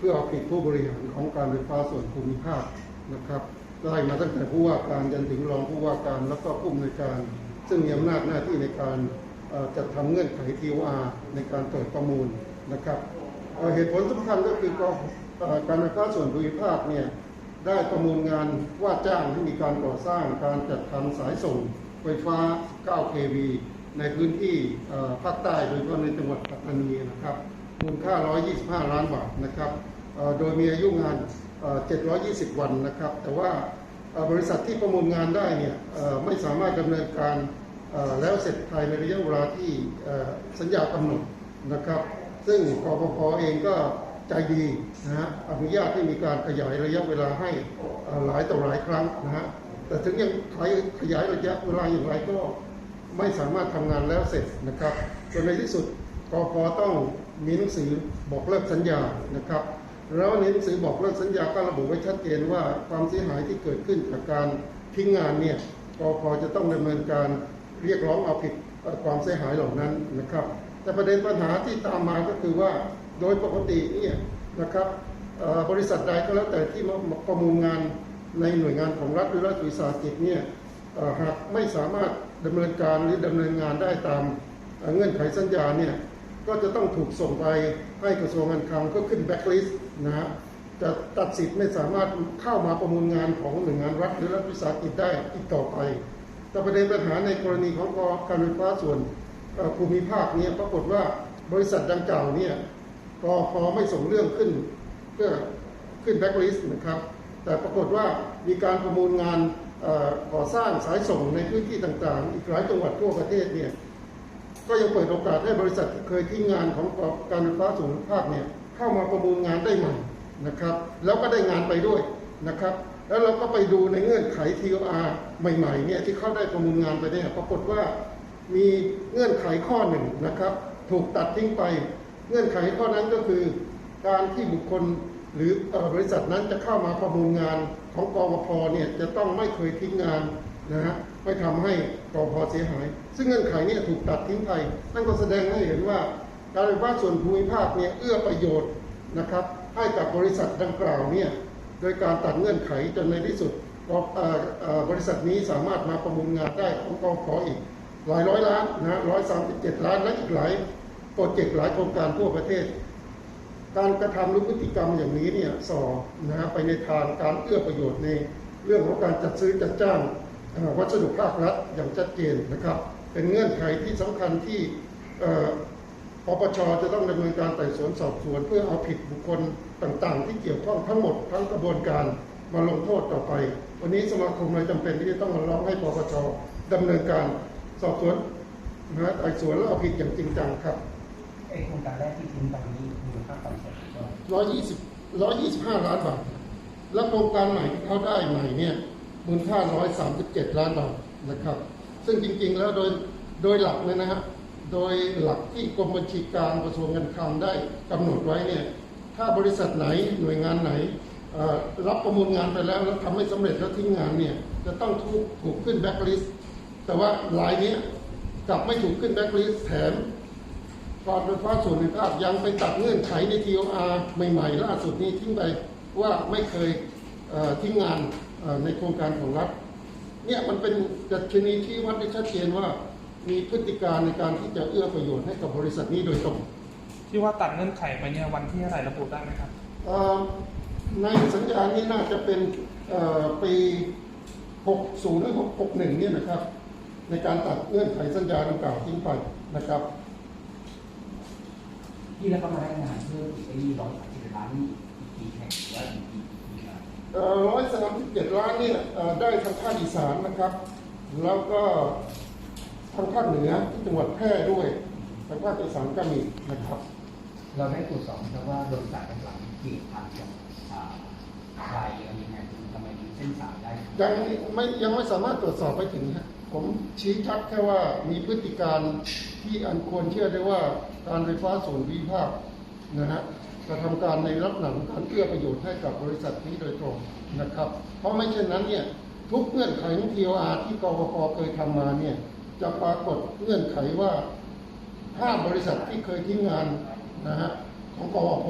เพื่อเอาผิดผู้บริหารของการไฟฟ้าส่วนภูมิภาคนะครับไล่มาตั้งแต่ผู้ว่าการยันถึงรองผู้ว่าการแล้วก็ผู้อำนวยการ ซึ่งมีอำนาจหน้าที่ในการจัดทำเงื่อนไข TOR ในการเปิดประมูลนะครับเหตุผลสำคัญก็คือกเอ่อการไฟฟ้าส่วนภูมิภาคเนี่ยได้ประมูลงานว่าจ้างให้มีการก่อสร้างการจัดทำสายส่งไฟฟ้า 9 kV ในพื้นที่ภาคใต้โดยเฉพาะในจังหวัดปัตตานีนะครับ มูลค่า 125 ล้านบาทนะครับโดยมีอายุงาน 720 วันนะครับ แต่ว่าบริษัทที่ประมูลงานได้เนี่ยไม่สามารถดำเนินการแล้วเสร็จภายในระยะเวลาที่สัญญากำหนดนะครับ ซึ่งกปพเองก็ใจดีนะฮะอนุญาตให้มีการขยายระยะเวลาให้หลายต่อหลายครั้งนะฮะแต่ถึงยังขยายระยะเวลาอย่างไรก็ไม่สามารถทำงานแล้วเสร็จนะครับจนในที่สุด กพต้องมีหนังสือบอกเลิกสัญญานะครับแล้วในหนังสือบอกเลิกสัญญาก็ระบุไว้ชัดเจนว่าความเสียหายที่เกิดขึ้นจากการทิ้งงานเนี่ยกพจะต้องดำเนินการเรียกร้องเอาผิดความเสียหายเหล่านั้นนะครับ แต่ประเด็นปัญหาที่ตามมาก็คือว่าโดยปกติเนี่ยนะครับบริษัทใดก็แล้วแต่ที่มาประมูลงานในหน่วยงานของรัฐหรือรัฐวิสาหกิจเนี่ยหากไม่สามารถดำเนินการหรือดำเนินงานได้ตามเงื่อนไขสัญญาเนี่ย ก็จะต้องถูกส่งไปให้กระทรวงการคลังก็ขึ้นแบ็คลิสต์นะฮะจะตัดสิทธิ์ไม่สามารถเข้ามาประมูลงานของหน่วยงานรัฐหรือรัฐวิสาหกิจได้อีกต่อไป แต่ประเด็นปัญหาในกรณีของการไฟฟ้าส่วนภูมิภาคเนี่ยปรากฏว่าบริษัทดังกล่าวเนี่ยกพไม่ส่งเรื่องขึ้นเพื่อขึ้นแบ็กลิสต์นะครับ แต่ปรากฏว่ามีการประมูลงานก่อสร้างสายส่งในพื้นที่ต่างๆ อีกหลายจังหวัดทั่วประเทศเนี่ย ก็ยังเปิดโอกาสให้บริษัทที่เคยทิ้งงานของการไฟฟ้าส่วนภูมิภาคเนี่ยเข้ามาประมูลงานได้ใหม่นะครับ แล้วก็ได้งานไปด้วยนะครับ แล้วเราก็ไปดูในเงื่อนไข TOR ใหม่ๆเนี่ยที่เข้าได้ประมูลงานไปเนี่ยปรากฏว่ามีเงื่อนไขข้อหนึ่งนะครับ ถูกตัดทิ้งไป เงื่อนไขข้อนั้นก็คือ การที่บุคคลหรือบริษัทนั้นจะเข้ามาประมูลงาน ของกวพเนี่ยจะต้องไม่เคยทิ้งงานนะฮะไม่ทำให้กวพเสียหาย ซึ่งเงื่อนไขเนี่ยถูกตัดทิ้งไปนั่นก็แสดงให้เห็นว่า การไฟฟ้าส่วนภูมิภาคเนี่ยเอื้อประโยชน์นะครับ ให้กับบริษัทดังกล่าวเนี่ยโดยการตัดเงื่อนไขจนในที่สุดบริษัทนี้สามารถมาประมูลงานได้ของกองพออีก หลายร้อยล้านนะร้อยสามสิบเจ็ดล้านและอีกหลายโปรเจกต์หลายโครงการทั่วประเทศ การกระทำหรือพฤติกรรมอย่างนี้เนี่ยส่อนะฮะไปในทางการเอื้อประโยชน์ในเรื่องของการจัดซื้อจัดจ้างวัสดุภาครัฐอย่างชัดเจนนะครับ เป็นเงื่อนไขที่สำคัญที่เอ่อปปชจะต้องดำเนินการไต่สวนสอบสวน เพื่อเอาผิดบุคคลต่างๆ ที่เกี่ยวข้องทั้งหมดทั้งกระบวนการมาลงโทษต่อไป วันนี้สมาคมเลยจำเป็นที่จะต้องมาร้องให้ปปชดำเนินการสอบสวนนะฮะไต่สวนแล้วเอาผิดอย่างจริงจังครับ ไอโครงการแรกที่ทิ้งไปนี้มูลค่าความเสียหายเท่าไหร่ร้อยยี่สิบร้อยยี่สิบห้าล้านบาท แล้วโครงการใหม่เขาได้ใหม่เนี่ยมูลค่าร้อยสามสิบเจ็ดล้านบาทนะครับ ซึ่งจริงๆแล้วโดยโดยหลักเลยนะฮะโดยหลักที่กรมบัญชีกลางกระทรวงการคลังได้กำหนดไว้เนี่ยถ้าบริษัทไหนหน่วยงานไหนรับประมูลงานไปแล้วแล้วทำไม่สำเร็จแล้วทิ้งงานเนี่ยจะต้องถูกถูกขึ้นแบ็คลิสต์แต่ว่ารายเนี้ยกลับไม่ถูกขึ้นแบ็คลิสต์แถม การไฟฟ้าส่วนภูมิภาคยังไปตัดเงื่อนไขใน TOR ใหม่ๆล่าสุดนี้ทิ้งไปว่าไม่เคยเอ่อทิ้งงานเอ่อในโครงการของรัฐเนี่ยมันเป็นดัชนีที่วัดได้ชัดเจนว่ามีพฤติการในการที่จะเอื้อประโยชน์ให้กับบริษัทนี้โดยตรง ที่ว่าตัดเงื่อนไขไปเนี่ยวันที่อะไหรระบุได้ไหมครับเอ่อในสัญญานี้น่าจะเป็นเอ่อปี 60 หรือ61 เนี่ยนะครับ ในการตัดเงื่อนไขสัญญาดังกล่าวทิ้งไปนะครับ ที่แล้วก็มาได้งานเพิ่มอีกไอ้ร้อยสามสิบล้านนี่อีกกี่แห่งหรือว่าอีกกี่กี่งานร้อยสามสิบเจ็ดล้านเนี่ยเอ่อได้ทางภาคอีสานนะครับ แล้วก็ทางภาคเหนือที่จังหวัดแพร่ด้วยทางภาคอีสานก็มีนะครับ เราได้ตรวจสอบนะครับว่าบริษัทต่างๆเกี่ยวพันกับอ่าใครอะไรยังไงถึงทำไมถึงเส้นสายได้ยังไม่ยังไม่สามารถตรวจสอบไปถึงฮะ ผมชี้ชัดแค่ว่ามีพฤติการที่อันควรเชื่อได้ว่าการไฟฟ้าส่วนภูมิภาคนะฮะกระทำการในลักษณะของการเอื้อประโยชน์ให้กับบริษัทนี้โดยตรงนะครับ เพราะไม่เช่นนั้นเนี่ยทุกเงื่อนไขของ TOR ที่กวพเคยทำมาเนี่ยจะปรากฏเงื่อนไขว่าห้ามบริษัทที่เคยทิ้งงานนะฮะของกวพ